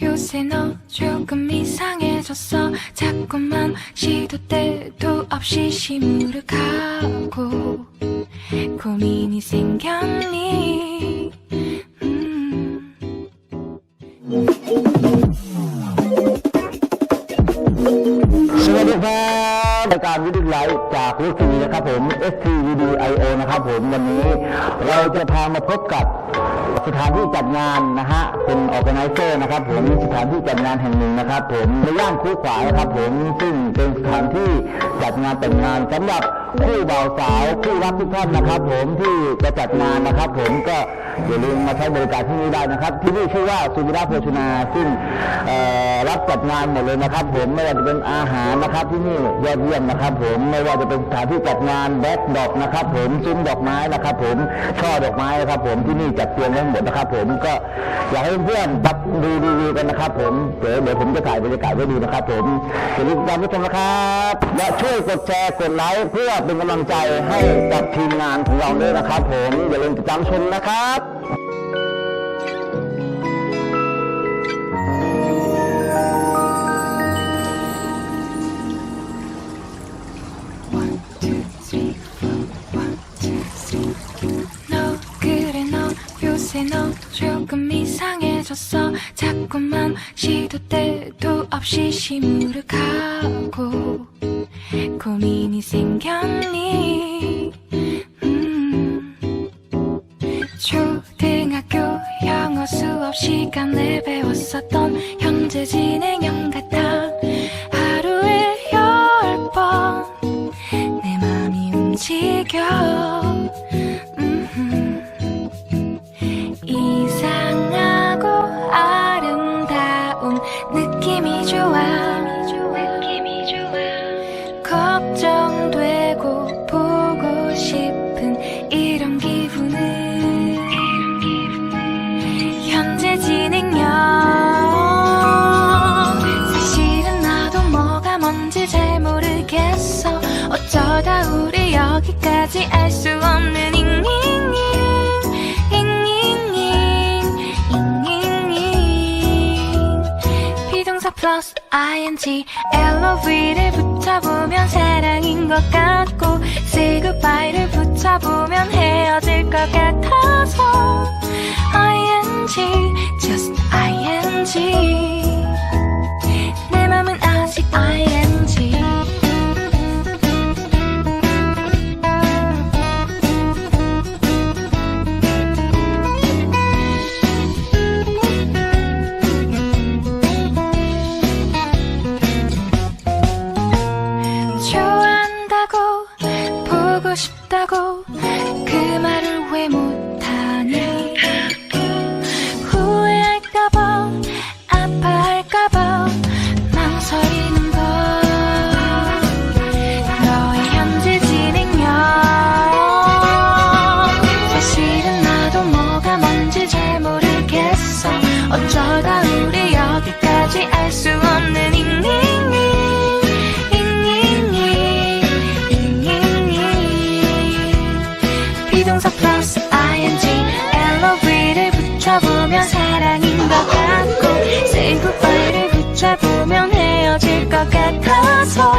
요새 너 조금 이상해졌어 자꾸만 시도 때도 없이 시무룩하고 고민이 생겼니 음. ายการวิดีโอไลฟ์จากรูทีนะครับผม STVDIO นะครับผมวันนี้เราจะพามาพบกับสถานที่จัดงานนะฮะเป็นออแกไนเซอร์นะครับผมสถานที่จัดงานแห่งหนึ่งนะครับ ผมในย่านคู่ขวานะครับผมซึ่งเป็นสถานที่จัดงานแต่งงานสำหรับคู่บ่าวสาวคู่รักทุกท่านนะครับ ผมที่จะจัดงานนะครับ ผมก็ อย่าลืมมาใช้บริการที่นี่ได้นะครับ ที่นี่ชื่อว่าสุวิราโภชนา ซึ่งรับจัดงานหมดเลยนะครับ ผมไม่ว่าจะเป็นอาหารนะครับ ที่นี่ยอดเยี่ยมนะครับ ผมไม่ว่าจะเป็นสถานที่จัดงานแบ็คดอกนะครับ ผมซุ้มดอกไม้นะครับ ผมช่อดอกไม้นะครับ ผมที่นี่จัดเตรียมไว้หมดนะครับ ผมก็อยากให้เพื่อนๆตัดดูรีวิวกันนะครับ ผมเดี๋ยวเดี๋ยวผมจะถ่ายบรรยากาศไว้ดูนะครับ ผมอย่าลืมติดตามผู้ชมนะครับและช่วยกดแชร์กดไลค์เพื่อเป็นกำลังใจให้กับทีมงานของเราด้วยนะครับ ผมอย่าลืมติดตามชมนะครับ너 조금 이상해졌어 자꾸만 시도 때도 없이 시무룩하고 고민이 생겼니 음. 초등학교 영어 수업 시간에 배웠었던 우리 여기까지 알 수 없는 잉잉잉 잉잉잉 잉잉잉 비동사 플러스 ing LOV를 붙여보면 사랑인 것 같고 say goodbye를 붙여보면 헤어질 것 같아서 싶다고 그 말을 왜 못 사랑인 것 같고 say goodbye를 붙여보면 헤어질 것 같아서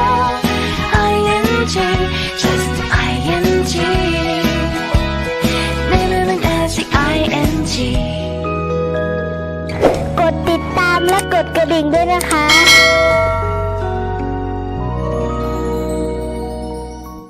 ing just ing 내 맘은 아직 ing กดติดตามและกดกระดิ่งด้วยนะคะ